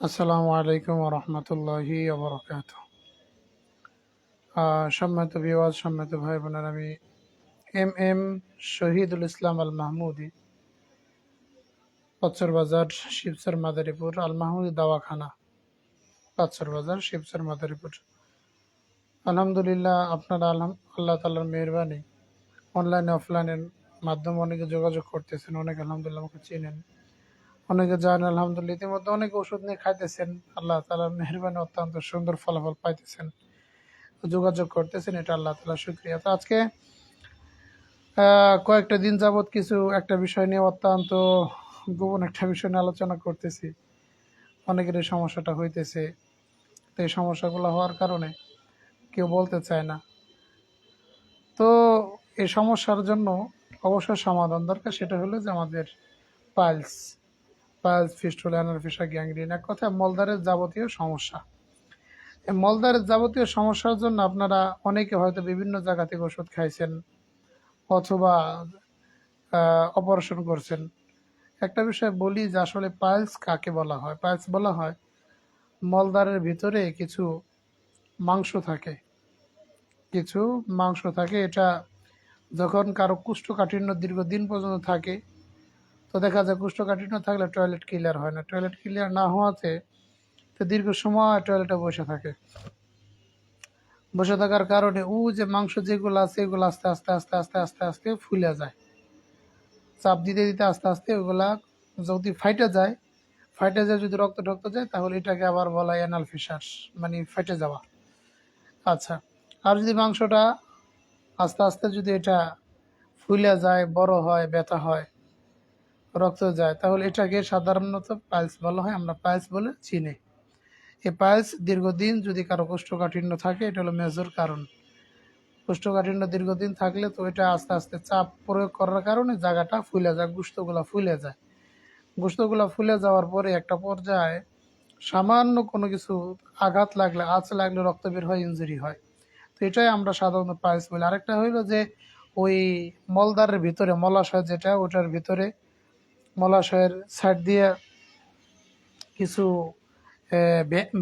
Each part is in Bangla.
আসসালামু আলাইকুম রহমতুল্লাহি আবরকাত সম্মানিত বিওয়াজ সম্মানিত ভাই বোনের আমি এম এম শহীদুল ইসলাম আল মাহমুদি পাচ্চর বাজার, শিবসর মাদারীপুর আল মাহমুদি দাওয়াখানা পাচ্চর বাজার, শিবসর মাদারীপুর। আলহামদুলিল্লাহ, আপনারা আলহাম, আল্লাহ তালার মেহরবানি অনলাইনে অফলাইনের মাধ্যমে অনেকে যোগাযোগ করতেছেন, অনেক আলহামদুলিল্লাহ আমাকে চিনেন। অনেকে জানেন আলহামদুলিল্লাহ। ইতিমধ্যে অনেক ওষুধ নিয়ে খাইতেছেন। আল্লাহ তালার মেহরবানি অত্যন্ত সুন্দর ফলাফল পাইতেছেন। যোগাযোগ করতেছেন, এটা আল্লাহ তালা শুক্রিয়া। তো আজকে কয়েকটা দিন যাবৎ কিছু একটা বিষয় নিয়ে অত্যন্ত গোপন একটা বিষয় নিয়ে আলোচনা করতেছি। অনেকের এই সমস্যাটা হইতেছে। তো এই সমস্যাগুলো হওয়ার কারণে কেউ বলতে চায় না। তো এই সমস্যার জন্য অবশ্যই সমাধান দরকার, সেটা হলো যে আমাদের piles piles fistula anal fissure gangrene এক কথায় মলদারের যাবতীয় সমস্যা। মলদারের যাবতীয় সমস্যার জন্য আপনারা অনেকে হয়তো বিভিন্ন জায়গা থেকে ওষুধ খাইছেন অথবা অপারেশন করছেন। একটা বিষয় বলি যে আসলে পাইলস কাকে বলা হয়? পাইলস বলা হয় মলদারের ভিতরে কিছু মাংস থাকে। কিছু মাংস থাকে, এটা যখন কারও কুষ্ঠকাঠিন্য দীর্ঘদিন পর্যন্ত থাকে তো দেখা যায় কুষ্ঠকাঠিন্য থাকলে টয়লেট ক্লিয়ার হয় না। টয়লেট ক্লিয়ার না হওয়াতে তো দীর্ঘ সময় টয়লেটে বসে থাকে। বসে থাকার কারণে ও যে মাংস যেগুলো আছে, এগুলো আস্তে আস্তে আস্তে আস্তে আস্তে আস্তে ফুলে যায়। চাপ দিতে দিতে আস্তে আস্তে ওগুলা যদি ফাইটে যায় ফাইটে যায় যদি রক্ত, টক্ত যায়, তাহলে এটাকে আবার বলা হয় অ্যানাল ফিসার মানে ফাইটে যাওয়া। আচ্ছা আর যদি মাংসটা আস্তে আস্তে যদি এটা ফুলে যায়, বড় হয়, ব্যথা হয় রক্ত যায়। তাহলে এটাকে সাধারণত পাইলস বলা হয়, আমরা পাইলস বলে চিনি। এই পাইলস দীর্ঘদিন যদি কারও কোষ্ঠকাঠিন্য থাকে, এটা হলো মেজর কারণ। কোষ্ঠকাঠিন্য দীর্ঘদিন থাকলে তো এটা আস্তে আস্তে চাপ প্রয়োগ করার কারণে জায়গাটা ফুলে যায়, গুস্তগুলা ফুলে যায়। গুস্তগুলা ফুলে যাওয়ার পরে একটা পর্যায়ে সামান্য কোনো কিছু আঘাত লাগলে, আঁচ লাগলে রক্ত বের হয় ইঞ্জুরি হয়। তো এটাই আমরা সাধারণত পাইলস বলি। আরেকটা হইল যে ওই মলদারের ভিতরে, মলাশয় যেটা, ওটার ভিতরে মলাশয়ের সাইড দিয়ে কিছু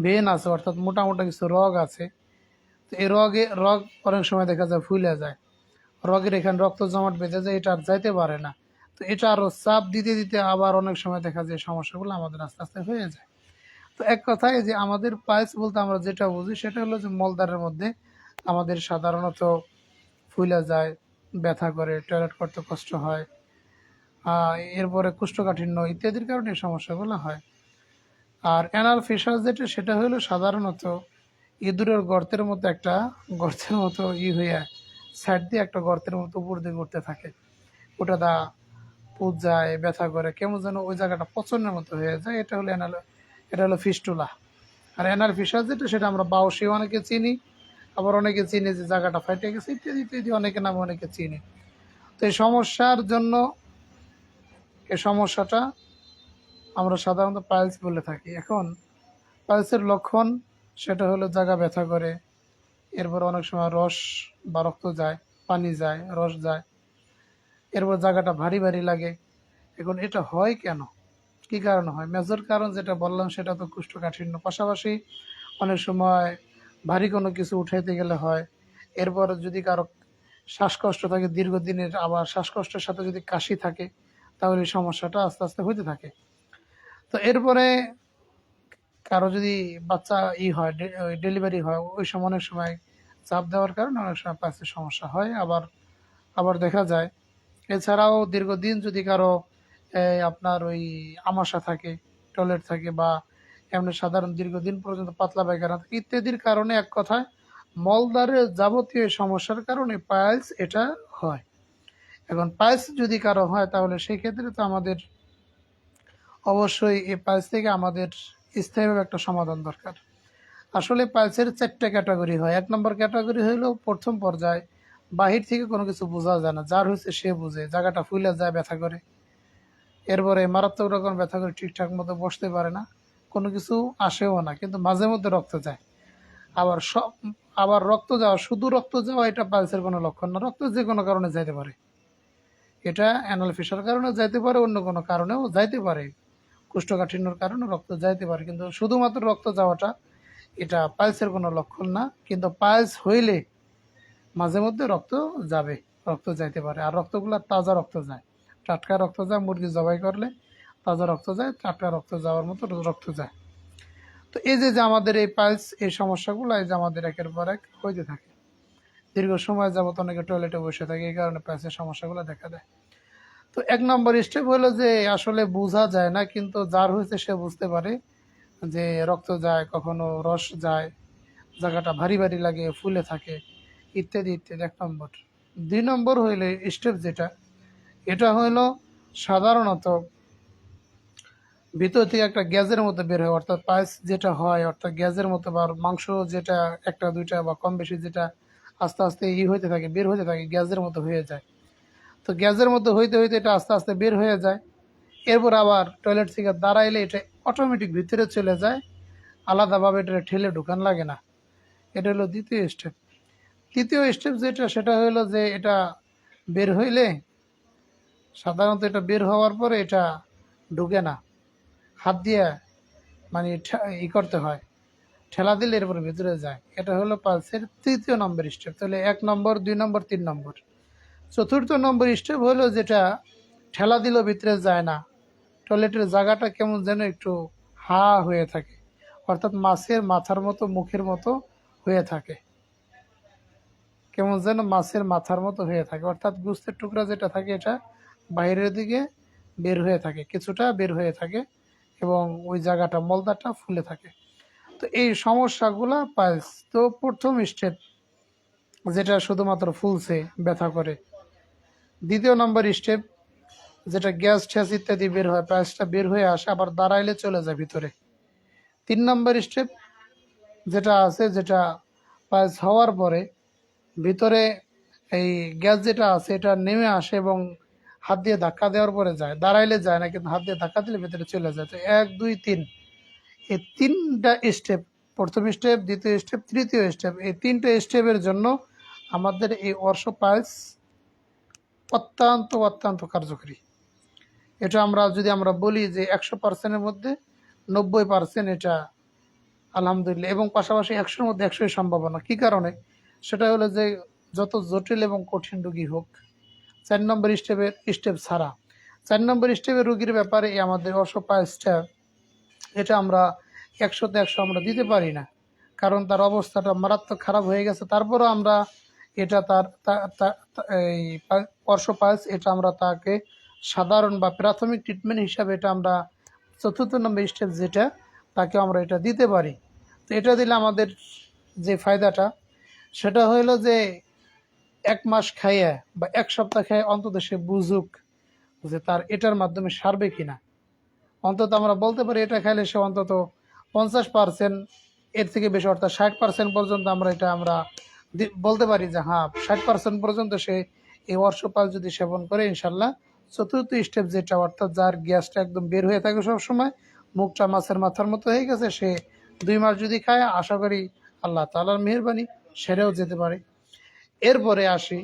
বেন আছে, অর্থাৎ মোটা মোটা কিছু রগ আছে। তো এই রগে, রগ অনেক সময় দেখা যায় ফুলে যায়। রগের এখানে রক্ত জমাট বেঁধে যায়, এটা আর যাইতে পারে না। তো এটা আরও চাপ দিতে দিতে আবার অনেক সময় দেখা যায় সমস্যাগুলো আমাদের আস্তে আস্তে হয়ে যায়। তো এক কথায় যে আমাদের পায়েস বলতে আমরা যেটা বুঝি, সেটা হলো যে মলদারের মধ্যে আমাদের সাধারণত ফুলে যায়, ব্যথা করে টয়লেট করতে কষ্ট হয় এরপরে কোষ্ঠকাঠিন্য ইত্যাদির কারণে এই সমস্যাগুলো হয়। আর অ্যানাল ফিসার যেটা, সেটা হলো সাধারণত ইঁদুরের গর্তের মতো একটা গর্তের মতো ই হইয়া সাইড দিয়ে একটা গর্তের মতো উপর দিয়ে ঘুরতে থাকে। ওটা দা পুজ যায়, ব্যথা করে, কেমন যেন ওই জায়গাটা পছন্দের মতো হয়ে যায়। এটা হলো অ্যানাল এটা হলো ফিস্টুলা আর অ্যানাল ফিসার যেটা, সেটা আমরা বাউসি অনেকে চিনি, আবার অনেকে চিনি যে জায়গাটা ফাইটে গেছে, ইত্যাদি ইত্যাদি অনেকে নামে অনেকে চিনি। তো এই সমস্যার জন্য এই সমস্যাটা আমরা সাধারণত পাইলস বলে থাকি। এখন পাইলসের লক্ষণ সেটা হলো জায়গা ব্যথা করে, এরপর অনেক সময় রস বা রক্ত যায়, পানি যায়, রস যায়, এরপর জায়গাটা ভারী ভারী লাগে। এখন এটা হয় কেন? কি কারণে হয়? মেজর কারণ যেটা বললাম সেটা তো কুষ্ঠকাঠিন্য। পাশাপাশি অনেক সময় ভারী কোনো কিছু উঠাইতে গেলে হয়, এরপর যদি কারও শ্বাসকষ্ট থাকে, দীর্ঘদিনের আবার শ্বাসকষ্টের সাথে যদি কাশি থাকে তাহলে সমস্যাটা আস্তে আস্তে হতে থাকে। তো এরপরে কারও যদি বাচ্চা ই হয় ডেলিভারি হয়, ওই সময় অনেক সময় চাপ দেওয়ার কারণে অনেক সময় পাইসের সমস্যা হয়। আবার আবার দেখা যায়, এছাড়াও দীর্ঘদিন যদি কারও আপনার ওই আমাশা থাকে, টয়লেট থাকে বা এমনি সাধারণ দীর্ঘদিন পর্যন্ত পাতলা পায়খানা থাকে, ইত্যাদির কারণে এক কথায় মলদারের যাবতীয় সমস্যার কারণে পাইলস এটা হয়। এখন পাইলস যদি কারও হয়, তাহলে সেই ক্ষেত্রে তো আমাদের অবশ্যই এই পাইলস থেকে আমাদের স্থায়ীভাবে একটা সমাধান দরকার। আসলে পাইলসের চারটে ক্যাটাগরি হয়। এক নম্বর ক্যাটাগরি হলো প্রথম পর্যায়ে। বাহির থেকে কোনো কিছু বোঝা যায় না। যার হচ্ছে সে বুঝে। জায়গাটা ফুলে যায়, ব্যথা করে। এরপরে মারাত্মক রকম ব্যথা করে ঠিকঠাক মতো বসতে পারে না। কোনো কিছু আসেও না, কিন্তু মাঝে মধ্যে রক্ত যায়। আবার সব আবার রক্ত যাওয়া শুধু রক্ত যাওয়া এটা পালসের কোনো লক্ষণ না। রক্ত যে কোনো কারণে যাইতে পারে। এটা অ্যানাল ফিসার কারণেও যাইতে পারে, অন্য কোনো কারণেও যাইতে পারে। কোষ্ঠকাঠিন্যর কারণে রক্ত যাইতে পারে, কিন্তু শুধুমাত্র রক্ত যাওয়াটা এটা পাইলসের কোনো লক্ষণ না, কিন্তু পাইলস হইলে মাঝে মধ্যে রক্ত যাবে, রক্ত যাইতে পারে। আর রক্তগুলো তাজা রক্ত যায়। টাটকা রক্ত যায়, মুরগি জবাই করলে তাজা রক্ত যায়, টাটকা রক্ত যাওয়ার মতো রক্ত যায়। তো এই যে আমাদের এই পাইলস এই সমস্যাগুলো, এই যে আমাদের একের পর এক হইতে থাকে। দীর্ঘ সময় যাবত অনেকে টয়লেটে বসে থাকে, এই কারণে পাইলসের সমস্যাগুলো দেখা দেয়। তো এক নম্বর স্টেপ হলো যে, আসলে বোঝা যায় না, কিন্তু যার হয়েছে সে বুঝতে পারে যে, রক্ত যায়, কখনো রস যায়, জায়গাটা ভারী ভারী লাগে, ফুলে থাকে, ইত্যাদি ইত্যাদি। এক নম্বর। দুই নম্বর হইলে স্টেপ যেটা, এটা হইল সাধারণত ভিতর থেকে একটা গ্যাসের মতো বের হয় অর্থাৎ পায়েস যেটা হয়, অর্থাৎ গ্যাসের মতো বা মাংস যেটা একটা, দুইটা বা কম বেশি যেটা আস্তে আস্তে ই হইতে থাকে, বের হইতে থাকে, গ্যাসের মতো হয়ে যায়। তো গ্যাসের মতো হইতে হইতে এটা আস্তে আস্তে বের হয়ে যায়। এরপর আবার টয়লেট থেকে দাঁড়াইলে এটা অটোমেটিক ভিতরে চলে যায়। আলাদাভাবে এটা ঠেলে ঢুকান লাগে না। এটা হলো দ্বিতীয় স্টেপ তৃতীয় স্টেপ যেটা, সেটা হলো যে এটা বের হইলে সাধারণত এটা বের হওয়ার পরে এটা ঢুকে না। হাত দিয়ে মানে ই করতে হয়। ঠেলা দিলে এরপর ভিতরে যায়। এটা হলো পালসের তৃতীয় নম্বর স্টেপ তাহলে এক নম্বর, দুই নম্বর, তিন নম্বর। চতুর্থ নম্বর স্টেপ হলো যেটা ঠেলা দিলেও ভিতরে যায় না। টয়লেটের জায়গাটা কেমন যেন একটু হা হয়ে থাকে, অর্থাৎ মাছের মাথার মতো, মুখের মতো হয়ে থাকে। কেমন যেন মাছের মাথার মতো হয়ে থাকে, অর্থাৎ গুস্তের টুকরা যেটা থাকে এটা বাইরের দিকে বের হয়ে থাকে, কিছুটা বের হয়ে থাকে এবং ওই জায়গাটা, মলদাটা ফুলে থাকে। তো এই সমস্যাগুলা পাইলস তো প্রথম স্টেপ যেটা শুধুমাত্র ফুলছে, ব্যথা করে। দ্বিতীয় নম্বর স্টেপ যেটা গ্যাস ঠ্যাস ইত্যাদি বের হয়, পায়েসটা বের হয়ে আসে, আবার দাঁড়াইলে চলে যায় ভিতরে। তিন নম্বর স্টেপ যেটা আছে, যেটা পায়েস হওয়ার পরে ভিতরে এই গ্যাস যেটা আছে, এটা নেমে আসে এবং হাত দিয়ে ধাক্কা দেওয়ার পরে যায়। দাঁড়াইলে যায় না, কিন্তু হাত দিয়ে ধাক্কা দিলে ভিতরে চলে যায়। তো এক, দুই, তিন। এই তিনটা স্টেপ প্রথম স্টেপ দ্বিতীয় স্টেপ তৃতীয় স্টেপ এই তিনটে স্টেপের জন্য আমাদের এই অর্শ পাইলস অত্যন্ত অত্যন্ত কার্যকরী। এটা আমরা যদি আমরা বলি যে একশো পার্সেন্টের মধ্যে নব্বই পার্সেন্ট এটা আলহামদুলিল্লাহ, এবং পাশাপাশি একশোর মধ্যে একশোই সম্ভাবনা। কি কারণে? সেটা হলো যে যত জটিল এবং কঠিন রুগী হোক, চার নম্বর স্টেপের স্টেপ ছাড়া। চার নম্বর স্টেপের রোগীর ব্যাপারে আমাদের অসপায় স্টেপ এটা আমরা একশোতে একশো আমরা দিতে পারি না। কারণ তার অবস্থাটা মারাত্মক খারাপ হয়ে গেছে। তারপরও আমরা এটা তার এই এই অর্শপায়স এটা আমরা তাকে সাধারণ বা প্রাথমিক ট্রিটমেন্ট হিসাবে এটা আমরা চতুর্থ নম্বর স্টেপ যেটা, তাকে আমরা এটা দিতে পারি। তো এটা দিলে আমাদের যে ফায়দাটা, সেটা হইল যে এক মাস খাইয়ে বা এক সপ্তাহ খাইয়ে অন্তত সে বুঝুক যে তার এটার মাধ্যমে সারবে কিনা। অন্তত আমরা বলতে পারি এটা খাইলে সে অন্তত পঞ্চাশ পার্সেন্ট, এর থেকে বেশি অর্থাৎ ষাট পার্সেন্ট পর্যন্ত আমরা এটা আমরা বলতে পারি যে হ্যাঁ ষাট পার্সেন্ট পর্যন্ত সে এই অর্শপাল যদি সেবন করে, ইনশাল্লাহ। চতুর্থ স্টেপ যেটা, অর্থাৎ যার গ্যাসটা একদম বের হয়ে থাকে সবসময়, মুখটা মাছের মাথার মতো হয়ে গেছে, সে দুই মাস যদি খায়, আশা করি আল্লাহ তালার মেহরবানি সেরেও যেতে পারে। এরপরে আসি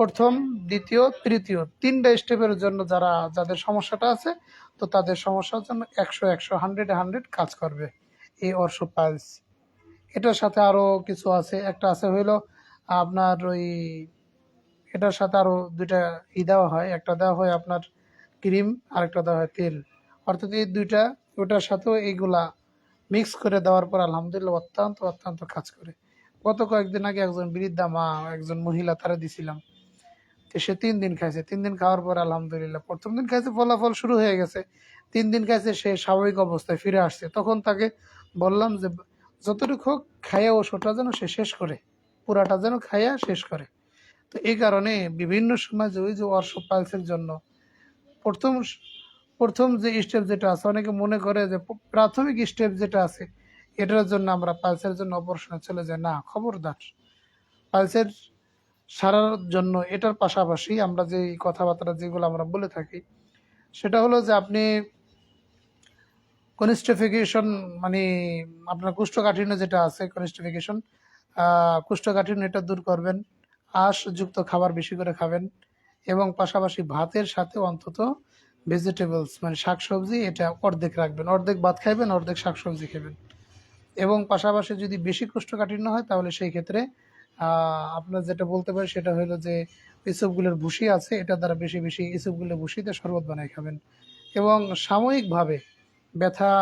প্রথম, দ্বিতীয়, তৃতীয়, তিনটা স্টেপের জন্য যারা, যাদের সমস্যাটা আছে, তো তাদের সমস্যার জন্য একশো একশো হান্ড্রেড হান্ড্রেড কাজ করবে এই অর্শ পাইলস এটার সাথে আরও কিছু আছে। একটা আছে হইল আপনার ওই, এটার সাথে আরও দুইটা ই দেওয়া হয়। একটা দেওয়া হয় আপনার ক্রিম আর একটা দেওয়া হয় তেল। অর্থাৎ এই দুইটা, ওটার সাথেও এইগুলা মিক্স করে দেওয়ার পর আলহামদুলিল্লাহ অত্যন্ত অত্যন্ত কাজ করে। গত কয়েকদিন আগে একজন বৃদ্ধা মা, একজন মহিলা তারা দিছিলাম। তো সে তিন দিন খাইছে। তিন দিন খাওয়ার পর আলহামদুলিল্লাহ, প্রথম দিন খাইছে, ফলাফল শুরু হয়ে গেছে। তিন দিন খাইছে, সে স্বাভাবিক অবস্থায় ফিরে আসছে। তখন তাকে বললাম যে, যতটুকু হোক খাইয়া ওষুধটা যেন সে শেষ করে, পুরাটা যেন খাইয়া শেষ করে। তো এই কারণে বিভিন্ন সময় যে ওই যে অর্শ পালসের জন্য প্রথম প্রথম যে স্টেপ যেটা আছে, অনেকে মনে করে যে প্রাথমিক স্টেপ যেটা আছে, এটার জন্য আমরা পালসের জন্য অপারেশনে চলে যাই। না, খবরদার। পালসের সারার জন্য এটার পাশাপাশি আমরা যে কথাবার্তা যেগুলো আমরা বলে থাকি, সেটা হলো যে আপনি কনিস্টিফিকেশন মানে আপনার কুষ্ঠকাঠিন্য যেটা আছে কনিস্টিফিকেশন কুষ্ঠকাঠিন্য এটা দূর করবেন, আঁশযুক্ত খাবার বেশি করে খাবেন এবং পাশাপাশি ভাতের সাথে অন্তত ভেজিটেবলস মানে শাকসবজি এটা অর্ধেক রাখবেন, অর্ধেক ভাত খাইবেন, অর্ধেক শাকসবজি খাবেন। এবং পাশাপাশি যদি বেশি কোষ্ঠকাঠিন্য হয় তাহলে সেই ক্ষেত্রে আপনার যেটা বলতে পারি সেটা হলো যে ইসবগুলের ভুসি আছে, এটা দ্বারা বেশি বেশি ইসবগুলের ভুসিতে শরবত বানাই খাবেন। এবং সাময়িকভাবে ব্যথা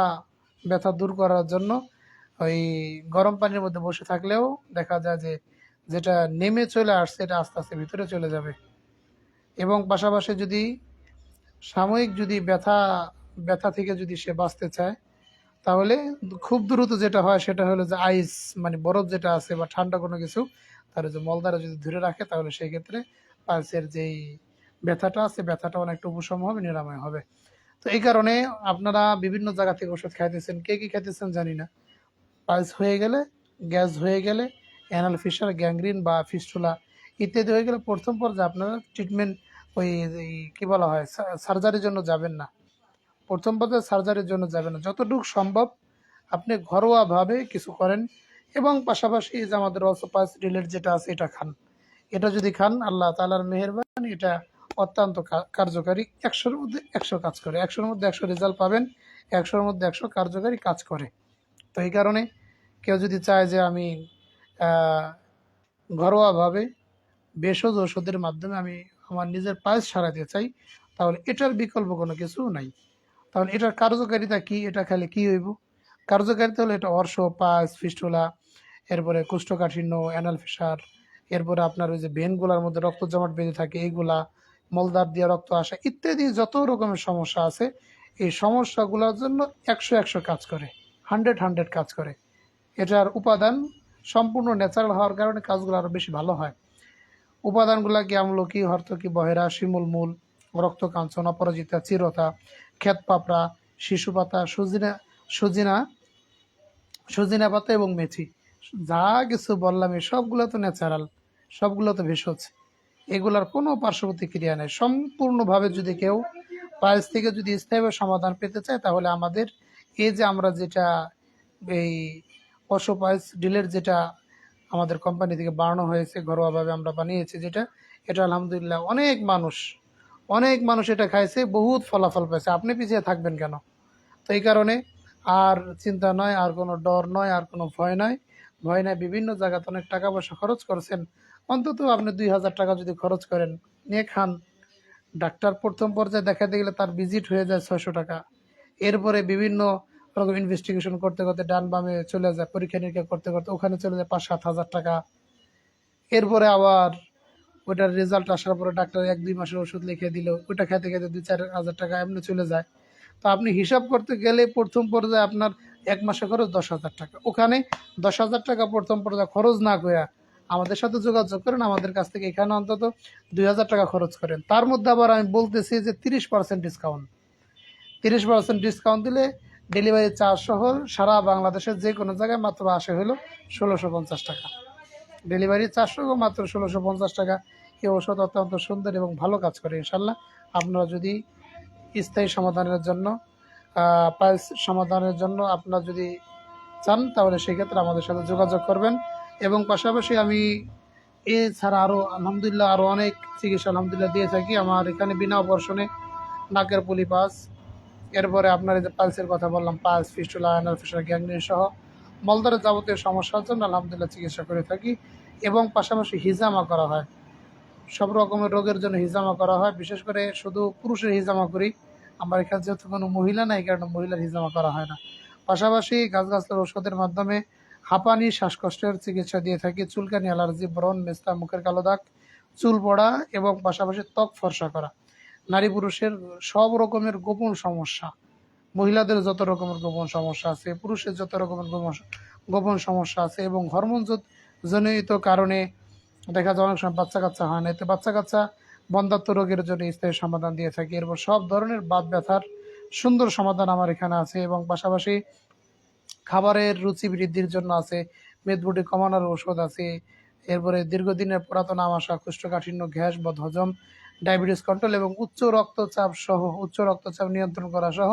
ব্যথা দূর করার জন্য ওই গরম পানির মধ্যে বসে থাকলেও দেখা যায় যে যেটা নেমে চলে আসছে, এটা আস্তে আস্তে ভিতরে চলে যাবে। এবং পাশাপাশি যদি সাময়িক যদি ব্যথা ব্যথা থেকে যদি সে বাঁচতে চায় তাহলে খুব দ্রুত যেটা হয় সেটা হলো যে আইস মানে বরফ যেটা আছে বা ঠান্ডা কোনো কিছু তার যে মলদ্বারা যদি ধরে রাখে, তাহলে সেই ক্ষেত্রে পালসের যেই ব্যথাটা আছে, ব্যথাটা অনেকটা উপশম হবে, নিরাময় হবে। তো এই কারণে আপনারা বিভিন্ন জায়গা থেকে ওষুধ খাইতেছেন, কে কি খাইতেছেন জানি না। পালস হয়ে গেলে, গ্যাস হয়ে গেলে, অ্যানাল ফিশার, গ্যাংগ্রিন বা ফিস্টুলা ইত্যাদি হয়ে গেলে প্রথম পর্যায়ে আপনারা ট্রিটমেন্ট ওই কি বলা হয়, সার্জারির জন্য যাবেন না। প্রথম পর্যায়ে সার্জারির জন্য যাবেন না। যতটুকু সম্ভব আপনি ঘরোয়াভাবে কিছু করেন এবং পাশাপাশি যে আমাদের অসোপাস রিলেট যেটা আছে, এটা খান। এটা যদি খান, আল্লাহ তালার মেহেরবানি, এটা অত্যন্ত কার্যকারী। একশোর মধ্যে একশো কাজ করে। একশোর মধ্যে একশো রেজাল্ট পাবেন, একশোর মধ্যে একশো কার্যকারী কাজ করে। তো এই কারণে কেউ যদি চায় যে আমি ঘরোয়াভাবে ভেষজ ওষুধের মাধ্যমে আমি আমার নিজের পায়েস সারাতে চাই, তাহলে এটার বিকল্প কোনো কিছু নাই। তাহলে এটার কার্যকারিতা কি? এটা খেলে কি হইব? কার্যকারিতা হলো এটা অর্শ, পাস, ফিস্টুলা, এরপরে কোষ্ঠকাঠিন্য, অ্যানাল ফিসার এরপরে আপনার ওই যে ভেনগুলার মধ্যে রক্ত জমাট বেঁধে থাকে, এইগুলা মলদার দিয়ে রক্ত আসা, ইত্যাদি যত রকমের সমস্যা আছে, এই সমস্যাগুলোর জন্য একশো একশো কাজ করে, হান্ড্রেড হান্ড্রেড কাজ করে। এটার উপাদান সম্পূর্ণ ন্যাচারাল হওয়ার কারণে কাজগুলো আরও বেশি ভালো হয়। উপাদানগুলা কি আমলকি হর্তকি বহেরা, শিমুল মূল রক্তকাঞ্চন অপরাজিতা চিরতা ক্ষেত পাপড়া, শিশু পাতা, সজিনা সজিনা সজিনা পাতা এবং মেথি। যা কিছু বললাম, এই সবগুলো তো ন্যাচারাল সবগুলো তো ভেষজ। এগুলার কোনো পার্শ্ব প্রতিক্রিয়া নেই। সম্পূর্ণভাবে যদি কেউ পায়েস থেকে যদি স্থায়ীভাবে সমাধান পেতে চায়, তাহলে আমাদের এই যে আমরা যেটা, এই অশো পায়েস ডিলের যেটা আমাদের কোম্পানি থেকে বানানো হয়েছে, ঘরোয়াভাবে আমরা বানিয়েছি যেটা, এটা আলহামদুলিল্লাহ অনেক মানুষ অনেক মানুষ এটা খাইছে, বহুত ফলাফল পেয়েছে আপনি পিছিয়ে থাকবেন কেন? তো এই কারণে আর চিন্তা নয় আর কোনো ডর নয় আর কোনো ভয় নয় ভয় নয় বিভিন্ন জায়গাতে অনেক টাকা পয়সা খরচ করছেন। অন্তত আপনি দুই হাজার টাকা যদি খরচ করেন, নিয়ে খান। ডাক্তার প্রথম পর্যায়ে দেখাতে গেলে তার ভিজিট হয়ে যায় ছয়শো টাকা। এরপরে বিভিন্ন রকম ইনভেস্টিগেশন করতে করতে ডান বামে চলে যায় পরীক্ষা নিরীক্ষা করতে করতে ওখানে চলে যায় পাঁচ সাত হাজার টাকা। এরপরে আবার ওইটার রেজাল্ট আসার পরে ডাক্তার এক দুই মাসের ওষুধ লিখে দিল। ওইটা খেতে খেতে দুই চার হাজার টাকা এমনি চলে যায়। তো আপনি হিসাব করতে গেলে প্রথম পর্যায়ে আপনার এক মাসে খরচ দশ হাজার টাকা। ওখানে দশ হাজার টাকা প্রথম পর্যায়ে খরচ না করে আমাদের সাথে যোগাযোগ করেন, আমাদের কাছ থেকে এখানে অন্তত দুই হাজার টাকা খরচ করেন। তার মধ্যে আবার আমি বলতেছি যে তিরিশ পার্সেন্ট ডিসকাউন্ট তিরিশ পার্সেন্ট ডিসকাউন্ট দিলে ডেলিভারি চার্জ সহ সারা বাংলাদেশের যে কোনো জায়গায় মাত্র আসে হলো ষোলোশো পঞ্চাশ টাকা। ডেলিভারি চার্জ সহ মাত্র ষোলোশো পঞ্চাশ টাকা। এই ওষুধ অত্যন্ত সুন্দর এবং ভালো কাজ করে ইনশাল্লাহ আপনারা যদি স্থায়ী সমাধানের জন্য পাইলস সমাধানের জন্য আপনারা যদি চান, তাহলে সেক্ষেত্রে আমাদের সাথে যোগাযোগ করবেন। এবং পাশাপাশি আমি এছাড়া আরও আলহামদুলিল্লাহ আরও অনেক চিকিৎসা আলহামদুলিল্লাহ দিয়ে থাকি। আমার এখানে বিনা অপারেশনে নাকের পুলি পাস, এরপরে আপনার যে পালসের কথা বললাম, piles, fistula anal fistula gangrene সহ মলদারের যাবতীয় সমস্যার জন্য আলহামদুলিল্লাহ চিকিৎসা করে থাকি। এবং পাশাপাশি হিজামা করা হয়। সব রকমের রোগের জন্য হিজামা করা হয়। বিশেষ করে শুধু পুরুষের হিজামা করি। আমার এখানে যেহেতু কোনো মহিলা নাই কারণে মহিলার হিজামা করা হয় না। পাশাপাশি গাছগাছলার ওষুধের মাধ্যমে হাঁপানি, শ্বাসকষ্টের চিকিৎসা দিয়ে থাকি, চুলকানি, অ্যালার্জি, ব্রণ, মেস্তা, মুখের কালো দাগ, চুল পড়া এবং পাশাপাশি ত্বক ফর্সা করা। নারী পুরুষের সব রকমের গোপন সমস্যা, মহিলাদের যত রকমের গোপন সমস্যা আছে, পুরুষের যত রকমের গোপন সমস্যা আছে এবং হরমোন জনিত কারণে দেখা যায় অনেক সময় বাচ্চা কাচ্চা হয় না। এতে বাচ্চা কাচ্চা বন্ধাত্ম রোগের জন্য স্থায়ী সমাধান দিয়ে থাকি। এরপর সব ধরনের বাত ব্যথার সুন্দর সমাধান আমার এখানে আছে এবং পাশাপাশি খাবারের রুচি বৃদ্ধির জন্য আছে মেদবুটি কমানোর ওষুধ আছে। এরপরে দীর্ঘদিনের পুরাতন আমাশা কোষ্ঠকাঠিন্য, গ্যাস বদহজম ডায়াবেটিস কন্ট্রোল এবং উচ্চ রক্তচাপ সহ, উচ্চ রক্তচাপ নিয়ন্ত্রণ করা সহ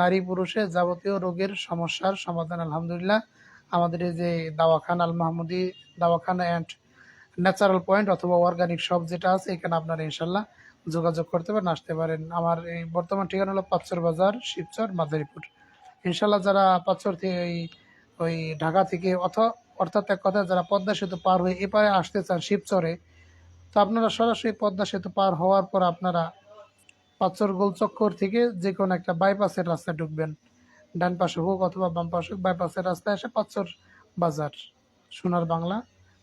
নারী পুরুষের যাবতীয় রোগের সমস্যার সমাধান আলহামদুলিল্লাহ। আমাদের যে দাওয়াখানা Al Mahmudi Dawakhana and natural point অথবা অর্গানিক শপ যেটা আছে, এখানে আপনারা ইনশাল্লাহ যোগাযোগ করতে পারেন, আসতে পারেন। আমার এই বর্তমান ঠিকানা হলো পাঁচচর বাজার, শিবচর, মাদারীপুর। ইনশাল্লাহ যারা পাঁচচর থেকে ওই ওই ঢাকা থেকে অথ, অর্থাৎ এক কথা যারা পদ্মা সেতু পার হয়ে এপারে আসতে চান শিবচরে, তো আপনারা সরাসরি পদ্মা সেতু পার হওয়ার পর আপনারা পাঁচচর গোলচক্কর থেকে যে কোনো একটা বাইপাসের রাস্তায় ঢুকবেন। ডান পাশে হোক অথবা বাম পাশে হোক বাইপাসের রাস্তায় এসে পাঁচচর বাজার, সোনার বাংলা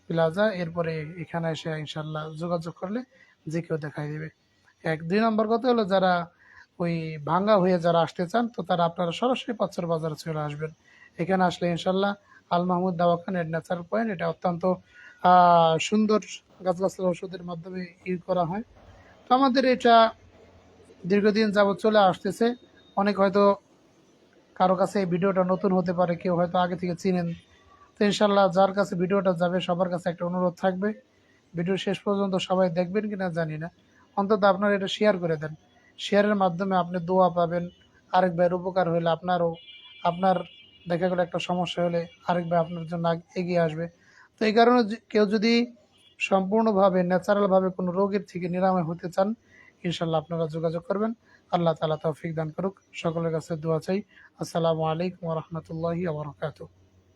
প্লাজা এরপরে এখানে এসে ইনশাল্লাহ যোগাযোগ করলে যে কেউ দেখাই দেবে। এক, দুই নম্বর কথা হলো যারা ওই ভাঙ্গা হয়ে যারা আসতে চান, তো তারা আপনারা সরাসরি পাঁচচর বাজারে চলে আসবেন। এখানে আসলে ইনশাল্লাহ আল মাহমুদ দাওয়াখান এর ন্যাচারাল পয়েন্ট এটা অত্যন্ত সুন্দর গাছগাছালি ওষুধের মাধ্যমে ই করা হয়। তো আমাদের এটা দীর্ঘদিন যাবত চলে আসতেছে। অনেক হয়তো কারও কাছে এই ভিডিওটা নতুন হতে পারে, কেউ হয়তো আগে থেকে চিনেন। তো ইনশাল্লাহ যার কাছে ভিডিওটা যাবে, সবার কাছে একটা অনুরোধ থাকবে। ভিডিও শেষ পর্যন্ত সবাই দেখবেন কি না জানি না। অন্তত আপনারা এটা শেয়ার করে দেন। শেয়ারের মাধ্যমে আপনি দোয়া পাবেন। আরেক ভাইয়ের উপকার হলে আপনারও, আপনার দেখা গেলো একটা সমস্যা হলে আরেক ভাই আপনার জন্য এগিয়ে আসবে। তো এই কারণে কেউ যদি সম্পূর্ণভাবে, ন্যাচারালভাবে কোনো রোগের থেকে নিরাময় হতে চান ইনশাল্লাহ আপনারা যোগাযোগ করবেন। আল্লাহ তালা তৌফিক দান করুক। সকলের কাছে দোয়া চাই। আসসালামু আলাইকুম রহমতুল্লাহি আবরকাত